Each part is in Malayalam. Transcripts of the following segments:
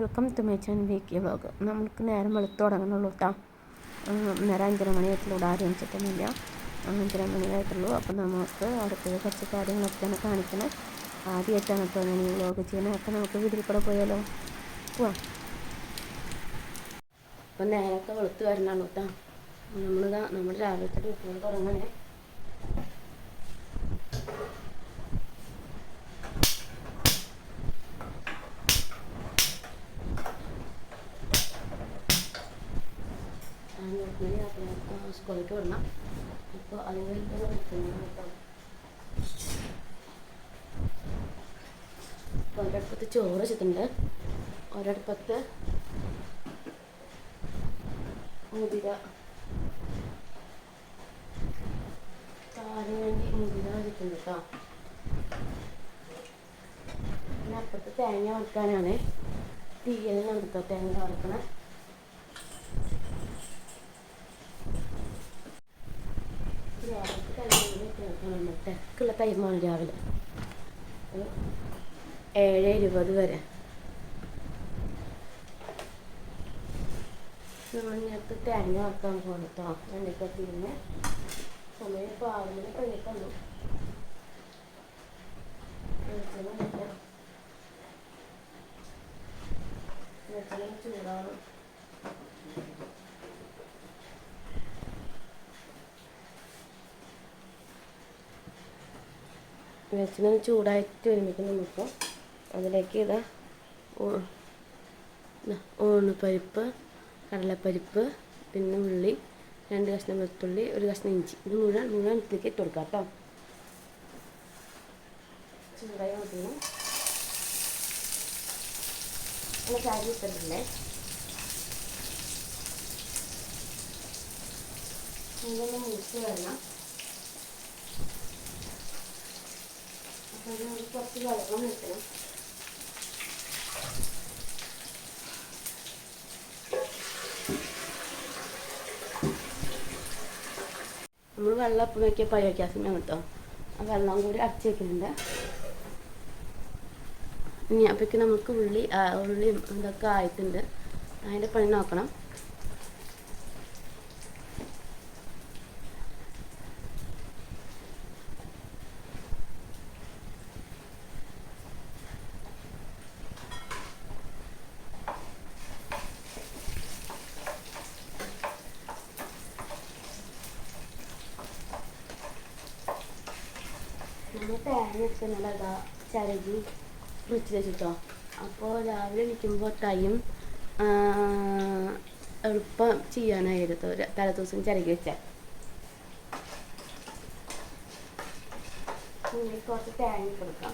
Welcome to my channel weekly vlog നമുക്ക് നേരം വെളുത്ത് തുടങ്ങുന്നുള്ളൂ കേട്ടോ നേരം അഞ്ചര മണിയായിട്ടുള്ളൂ. ആരംഭിച്ചിട്ടൊന്നുമില്ല അഞ്ചര മണിയായിട്ടുള്ളൂ. അപ്പം നമുക്ക് അടുത്തത് കുറച്ച് കാര്യങ്ങളൊക്കെയാണ് കാണിക്കുന്നത് ആദ്യമായിട്ടാണ് കേട്ടോ ഞാൻ ഈ വ്ളോഗ് ചെയ്യുന്നത്. അപ്പം നമുക്ക് വീട്ടിൽ കൂടെ പോയാലോ? പോവാം. അപ്പം നേരമൊക്കെ വെളുത്ത് വരണുള്ളൂ കേട്ടോ നമ്മളിതാ നമ്മുടെ രാവിലത്തെ ഡ്യൂട്ടികൾ തുടങ്ങണേ സ്കൂളിലേക്ക് വിടണം അപ്പോൾ അതിന് ഒരടുപ്പത്ത് ചോറ് വെച്ചിട്ടുണ്ട്. ഒരടുപ്പത്ത് മുതിര. കാലിന് വേണ്ടി മുതിര വെച്ചിട്ടുണ്ട് കേട്ടോ. പിന്നെ അപ്പുറത്ത് തേങ്ങ വറുക്കാനാണ്. തീയലിനാണ് കേട്ടോ തേങ്ങ വറുക്കണേ? തിരക്കുള്ള ടൈമാണ് രാവിലെ. ഏഴ് ഇരുപത് വരെ. നമ്മൾ ഇങ്ങനത്തെ തേങ്ങ വെക്കാൻ പോകണം കേട്ടോ എണ്ണക്കത്തിരുന്ന് സമയം ഇപ്പോൾ ആറ് മണി കഴിഞ്ഞിട്ടുള്ളൂ വെളിച്ചെണ്ണ ഒഴിക്കാം. വെളിച്ചെണ്ണ ചൂടാണ് വെളിച്ചെണ്ണ ചൂടായിട്ട് വരുമ്പോഴേക്കും നമുക്ക് അതിലേക്ക് ഇതാ ഊ- പരിപ്പ് ഊണുപരിപ്പ് കടലപ്പരിപ്പ് പിന്നെ ഉള്ളി രണ്ട് കഷ്ണം വെളുത്തുള്ളി ഒരു കഷ്ണം ഇഞ്ചി. ഇത് മുഴുവൻ മുഴുവൻ ഇതിലേക്ക് ഇട്ട് കൊടുക്കാം കേട്ടോ. ചൂടായി അങ്ങനെ ചാരി ഇട്ടിട്ടില്ലേ ഇതൊന്ന് മുറിച്ച് വരണം കുറച്ച് വെള്ളം വെക്കണം നമ്മൾ വെള്ളം അപ്പം വയ്ക്കുക പഴയ്ക്കാസിനാണ് കേട്ടോ ആ വെള്ളം കൂടി അടച്ച് വെക്കുന്നുണ്ട് ഇനി അപ്പോഴേക്ക് നമുക്ക് ഉള്ളി ഉള്ളിയും ഇതൊക്കെ ആയിട്ടുണ്ട്. അതിന്റെ പണി നോക്കണം നമ്മൾ തേങ്ങ വെച്ചതാ ചിരകി ഫ്രിഡ്ജിൽ വെച്ചിട്ടോ. അപ്പോൾ രാവിലെ എണീക്കുമ്പോൾ ടൈം എളുപ്പം ചെയ്യാനായിരുന്നു. തലേ ദിവസം ചിരകി വെച്ചാൽ കുറച്ച് തേങ്ങ കൊടുക്കാം.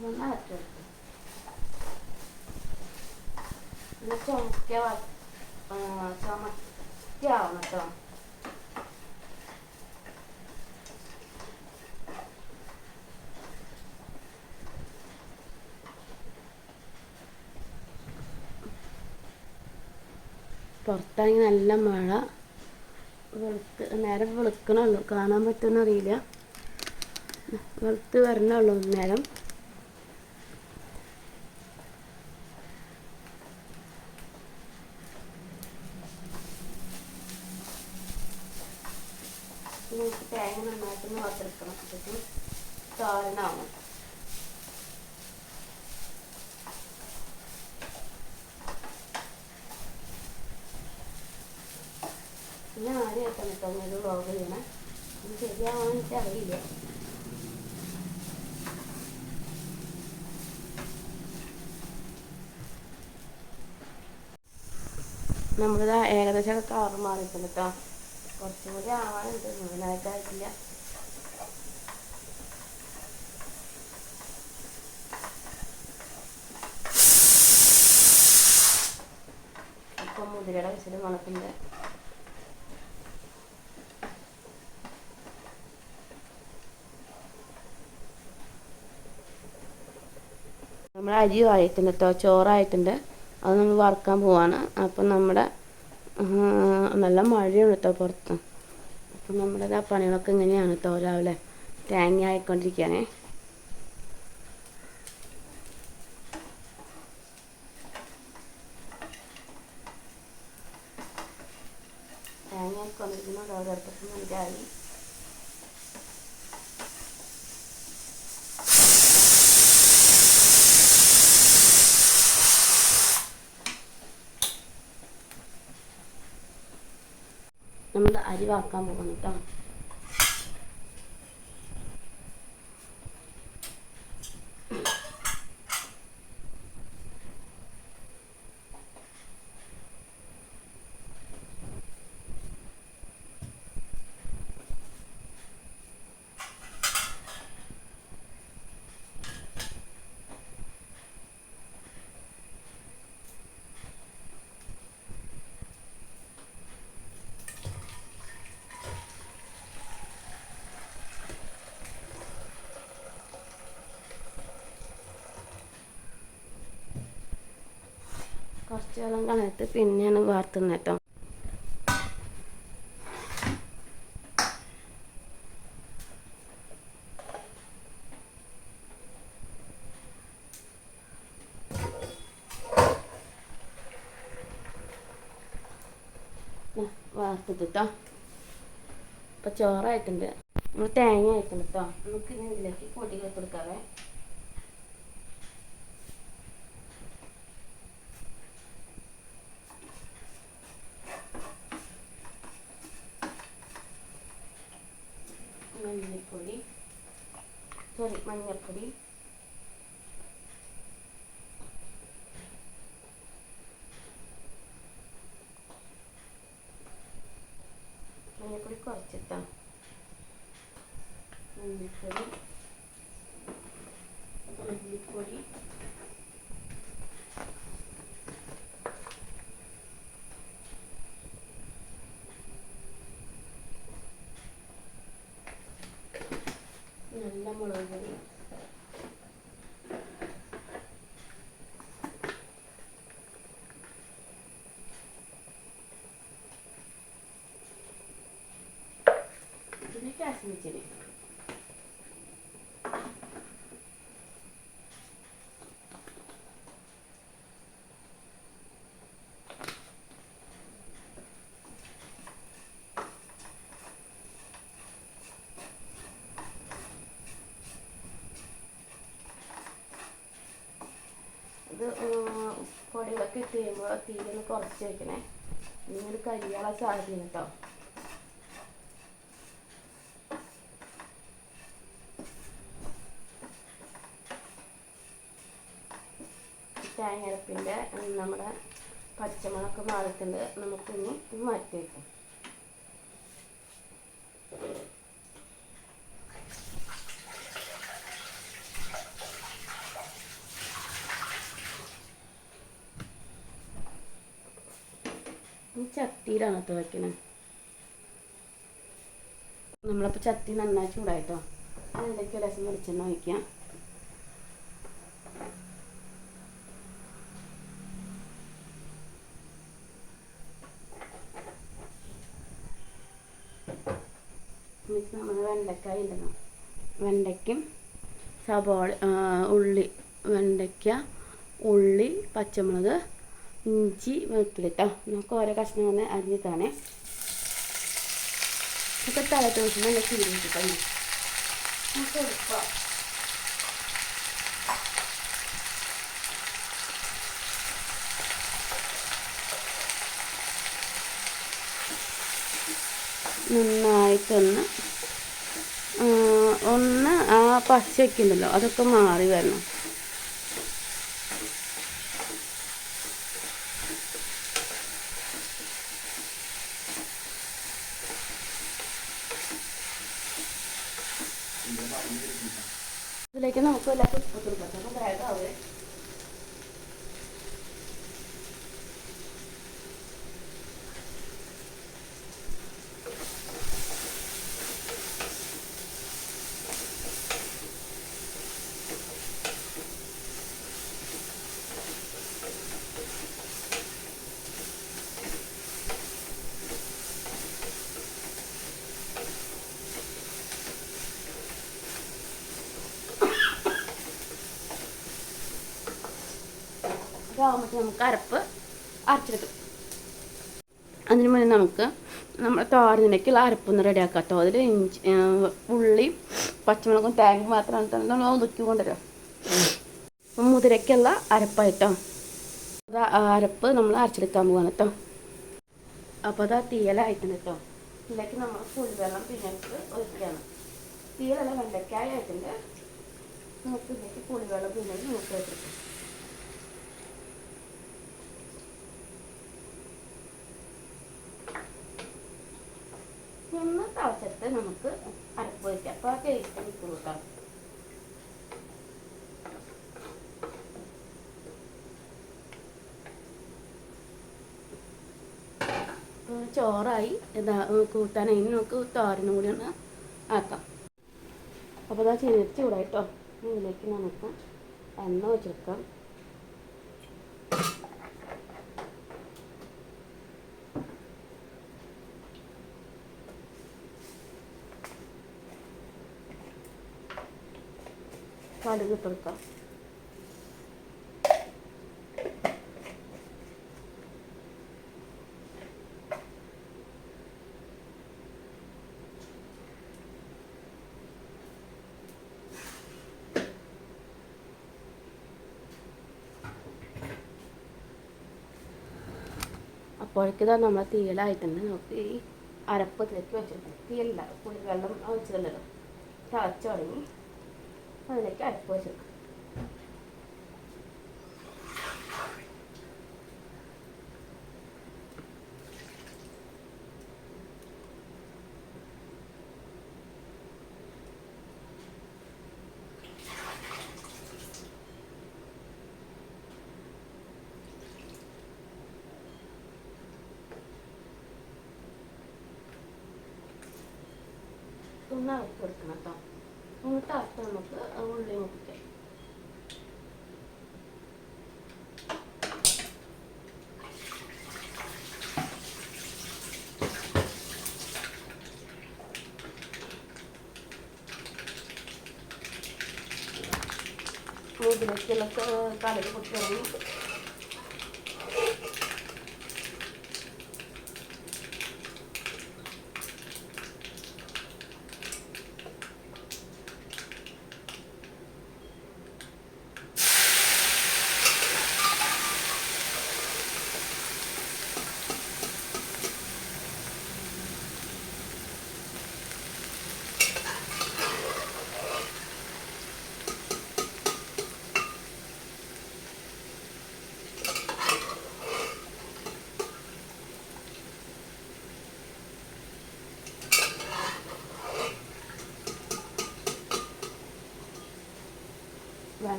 നമ്മൾ അരച്ച് കൊടുക്കും പിന്നെ ചുമക്ക ചുമക്കാവണം കേട്ടോ പുറത്താണെങ്കിൽ നല്ല മഴ. വെളുത്ത് നേരം വെളുക്കണുള്ളൂ. കാണാൻ പറ്റുമെന്നറിയില്ല വെളുത്ത് വരണുള്ളൂ നേരം നമുക്ക് തേങ്ങ വറുത്തെടുക്കണം അപ്പോഴേക്കും തോരനാവും ഞാൻ ആദ്യമായിട്ടാണ് കേട്ടോ ഒരു വ്ളോഗ് ചെയ്യണേ. ഇത് എനിക്ക് അറിയില്ല. നമ്മളിതാ ഏകദേശം കളർ മാറിയിട്ടുണ്ട് കേട്ടോ കുറച്ചും കൂടി ആവാനുണ്ട്. മുഴുവനായിട്ടായിട്ടില്ല. മുതിരയുടെ വിസിൽ മണക്കുന്നത് നമ്മൾ അരി ആയിട്ടുണ്ട് കേട്ടോ ചോറായിട്ടുണ്ട്. അത് നമ്മൾ വറുക്കാൻ പോവാണ്. അപ്പം നമ്മുടെ നല്ല മഴയാണ് കേട്ടോ പുറത്ത്. അപ്പം നമ്മുടെ ആ പണികളൊക്കെ ഇങ്ങനെയാണ് കേട്ടോ രാവിലെ. തേങ്ങ ആയിക്കൊണ്ടിരിക്കുകയാണേ നമ്മൾ അരി വാക്കാൻ പോകുന്നു കേട്ടോ കുറച്ച് വെള്ളം കളഞ്ഞിട്ട് പിന്നെയാണ് വാർത്തുന്നത് കേട്ടോ. വാർത്തിട്ട് കേട്ടോ ഇപ്പം ചോറായിട്ടുണ്ട്. നമ്മൾ തേങ്ങ ആയിട്ടുണ്ട് കേട്ടോ നമുക്ക് ഇതിലേക്ക് പൊടികൾ കൊടുക്കാവേ. കുറച്ചിട്ടാ. മഞ്ഞൾപ്പൊടി മല്ലിപ്പൊടി. നല്ല മുളക് പൊടി. കാശ്മീർ ഇത് ഇട്ട് കഴിയുമ്പോൾ തീരെ കുറച്ച് വെക്കണേ. ഇങ്ങനെ കരിയാളെ സാധ്യത കേട്ടോ. തേങ്ങരപ്പിന്റെ നമ്മുടെ പച്ചമുളക് മാറിയിട്ടുണ്ട് നമുക്കിനി ഇത് മാറ്റി വയ്ക്കാം ചട്ടിയിലാണ് കേട്ടോ വയ്ക്കണേ നമ്മളിപ്പോൾ ചട്ടി നന്നായി ചൂടായിട്ടോ? അതിലേക്ക് രസം വെളിച്ചെണ്ണ ഒഴിക്കാം. എന്നിട്ട് ഇടണം വെണ്ടയ്ക്കും സബോള ഉള്ളി വെണ്ടയ്ക്ക ഉള്ളി പച്ചമുളക് ഇഞ്ചി വെളുത്തുള്ളി കേട്ടോ നമുക്ക് ഓരോ കഷ്ണം ഒന്ന് അരിഞ്ഞിട്ടാണേ. ഇതൊക്കെ തലത്തോഷം നല്ല ചീരിട്ടോ നമുക്ക് നന്നായിട്ടൊന്ന് ഒന്ന് ആ പച്ചയൊക്കെ ഉണ്ടല്ലോ അതൊക്കെ മാറി വരണം ഇതിലേക്ക് നമുക്ക് എല്ലാ ഉപ്പ് കൊടുക്കാം വേഗമാവേ ഒക്കെ ആകുമ്പോൾ നമുക്ക് അരപ്പ് അരച്ചെടുക്കും. അതിന് മുന്നേ നമുക്ക് നമ്മൾ തോരനിലേക്കുള്ള അരപ്പൊന്ന് ആക്കാം അതിൽ ഇഞ്ചി ഉള്ളി പച്ചമുളകും തേങ്ങ മാത്രമാണ് നമ്മൾ ഒതുക്കി കൊണ്ടുവരാം. അപ്പം മുതിരയ്ക്കുള്ള അരപ്പായിട്ടോ. അരപ്പ് നമ്മൾ അരച്ചെടുക്കാൻ പോവാണ് കേട്ടോ അപ്പോൾ അത് ആ തീയലായിട്ടുണ്ട് കേട്ടോ ഇതിലേക്ക് നമ്മൾ പുളിവെള്ളം പിന്നെ ഒഴിക്കുകയാണ് തീയലല്ല വെണ്ടയ്ക്കായ ആയിട്ടുണ്ട്. നമുക്ക് ഇതിലേക്ക് പുളിവെള്ളം പിന്നെ നമുക്ക് വെച്ചിട്ട് ഒന്ന് തിളച്ചിട്ട് നമുക്ക് അരപ്പ് വയ്ക്കാം. അപ്പോൾ ആ ടേസ്റ്റ് നമുക്ക് കൂട്ടാം. ചോറായി. ഇതാ അതിന് നമുക്ക് തോരനും കൂടി ഒന്ന് ആക്കാം. അപ്പോൾ അതാ ചെറിയ ചൂടായിട്ടോ ഇതിലേക്ക് നമുക്ക് എണ്ണ വെച്ചെടുക്കാം കടുക് ഇട്ട് കൊടുക്കാം അപ്പോഴേക്കിതാ നമ്മൾ തീയലായിട്ടുണ്ട്. നമുക്ക് ഈ അരപ്പ് ഇതിലേക്ക് വെച്ചിട്ടുണ്ട്. തീയലല്ല. പുളി വെള്ളം ഒഴിച്ചിട്ടുണ്ടല്ലോ തിളച്ചു തുടങ്ങി. അതിലേക്ക് അരപ്പ് വെച്ചെടുക്കാം ഒന്ന് ഇളക്കി കൊടുക്കണം കേട്ടോ ഒന്ന് തിളച്ച് നമുക്ക് ഉള്ളി മുപ്പിക്കാം ഇതിലേക്കുള്ള കടുക് പൊട്ടി തുടങ്ങി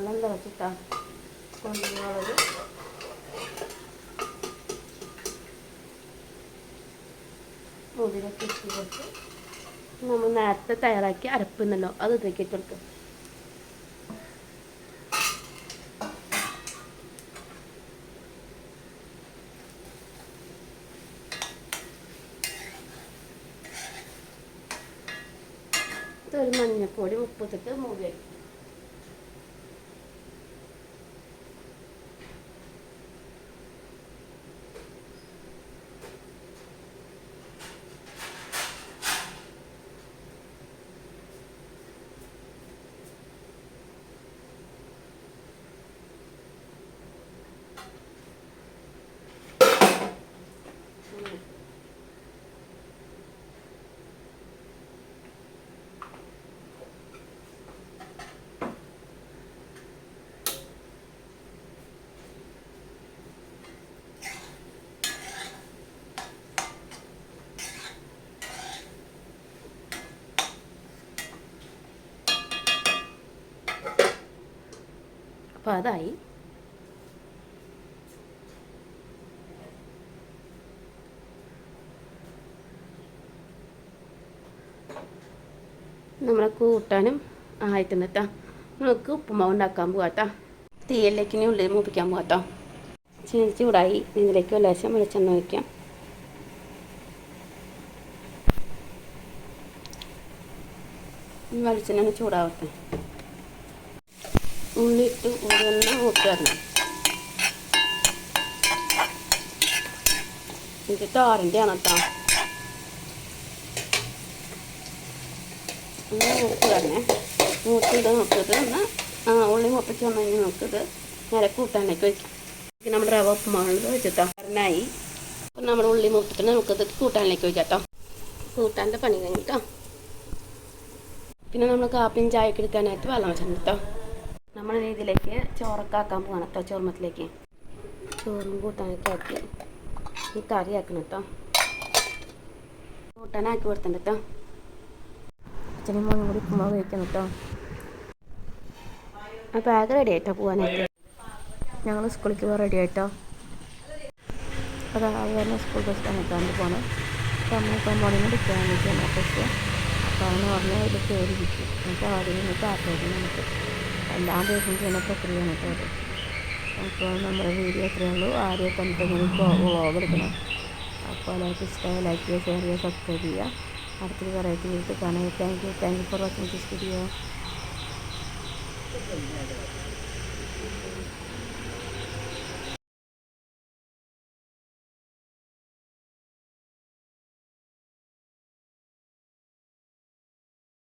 വെള്ളം തിളച്ചിട്ടാണ് കൊണ്ടുപോകുന്നത് മുതിരൊക്കെ ഇട്ട് നമ്മൾ നേരത്തെ തയ്യാറാക്കി അരപ്പുന്നല്ലോ അത് ഇതിലേക്ക് ഇട്ട് കൊടുക്കും. ഒരു മഞ്ഞപ്പൊടി ഉപ്പിട്ടിട്ട് മൂടി വയ്ക്കും അപ്പോൾ അതായി. നമ്മളെ കൂട്ടാനും ആയിട്ടുണ്ട് കേട്ടോ നമുക്ക് ഉപ്പുമാവ് ഉണ്ടാക്കാൻ പോകാത്ത തീയലിലേക്ക് ഇനി ഉള്ളിൽ മൂപ്പിക്കാൻ പോകാം കേട്ടോ ചീനി ചൂടായി. ഇതിലേക്ക് ഒരു ലേശം വെളിച്ചെണ്ണ ഒഴിക്കാം. വെളിച്ചെണ്ണ ചൂടാവട്ടെ. ഉള്ളിട്ട് ഉള്ളി ഒന്ന് മൂത്ത് വരണം. ഇത് തോരന്റെ ആണ് കേട്ടോ ഒന്ന് മൂക്ക് തന്നെ നോക്കിയത് ഒന്ന് ഉള്ളി മുപ്പിച്ച് വന്നു നോക്കിയത് നേരെ കൂട്ടാനൊക്കെ വെക്കാം. നമ്മുടെ റവ ഉപ്പുമാവുള്ളത് വെച്ചിട്ടോ. കാരനായി അപ്പം നമ്മുടെ ഉള്ളി മുപ്പിച്ചിട്ട് നമുക്കത് കൂട്ടാനിലേക്ക് വെക്കാം കേട്ടോ കൂട്ടാന്റെ പണി കഴിഞ്ഞിട്ടോ പിന്നെ നമ്മൾ കാപ്പിയും ചായക്ക് എടുക്കാനായിട്ട് വെള്ളം വെച്ചിട്ടുണ്ട് നമ്മൾ ഇതിലേക്ക് ചോറൊക്കെ ആക്കാൻ പോകണം കേട്ടോ ചോർമത്തിലേക്ക് ചോറും കൂട്ടാനൊക്കെ ആക്കി. ഈ കറി ആക്കണം കേട്ടോ കൂട്ടാനാക്കി കൊടുത്തിട്ടുണ്ട് കേട്ടോ അച്ഛനും മോനും കൂടി ഉപ്പുമാവ് കഴിക്കണം കേട്ടോ ആ ബാഗ് റെഡി ആയിട്ടോ പോകാനായിട്ട് ഞങ്ങൾ സ്കൂളിലേക്ക് പോകാൻ റെഡി ആയിട്ടോ? അപ്പോൾ അത് തന്നെ സ്കൂൾ ബസ് കണ്ടിട്ടാണ് പോകണം അപ്പോൾ നമ്മളിപ്പോൾ മോർണിംഗ് എടുക്കാൻ വേണ്ടിയിട്ടാണ് ബസ് അപ്പോൾ അവനെ പറഞ്ഞാൽ ഇത് കയറി കിട്ടും എന്നിട്ട് ആദ്യം നിന്നിട്ട് ആട്ടോടി നമുക്ക് എല്ലാ ദിവസവും ചെയ്യുന്ന പ്രക്രിയയാണ് കേട്ടോ അപ്പോൾ നമ്മുടെ വീഡിയോ എത്രയേ ഉള്ളൂ. ആരെയും കണ്ടിട്ട് ഇങ്ങനെ വ്ളോഗ് എടുക്കണം. അപ്പോൾ എല്ലാവർക്കും ഇഷ്ടമായി ലൈക്ക് ചെയ്യുക ഷെയർ ചെയ്യുക സബ്സ്ക്രൈബ് ചെയ്യുക. അടുത്തൊരു വെറൈറ്റി വീട്ടിൽ കാണാം thank you thank you for watching this video